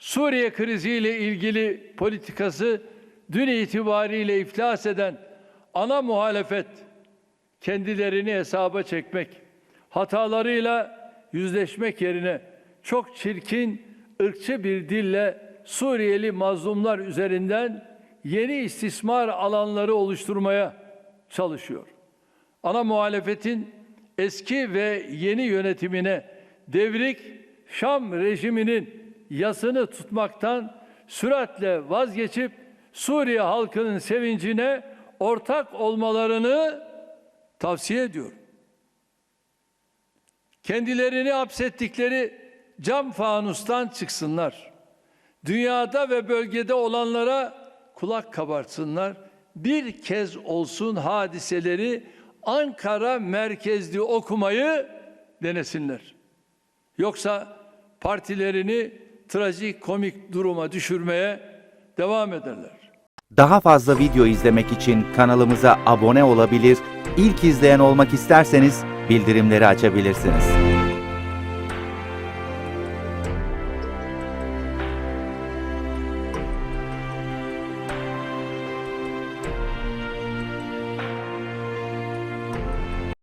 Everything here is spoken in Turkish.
Suriye kriziyle ilgili politikası dün itibariyle iflas eden ana muhalefet kendilerini hesaba çekmek, hatalarıyla yüzleşmek yerine çok çirkin, ırkçı bir dille Suriyeli mazlumlar üzerinden yeni istismar alanları oluşturmaya çalışıyor. Ana muhalefetin eski ve yeni yönetimine devrik Şam rejiminin yasını tutmaktan süratle vazgeçip Suriye halkının sevincine ortak olmalarını tavsiye ediyorum. Kendilerini hapsettikleri cam fanustan çıksınlar. Dünyada ve bölgede olanlara kulak kabartsınlar. Bir kez olsun hadiseleri Ankara merkezli okumayı denesinler. Yoksa partilerini trajik komik duruma düşürmeye devam ederler. Daha fazla video izlemek için kanalımıza abone olabilir, ilk izleyen olmak isterseniz bildirimleri açabilirsiniz.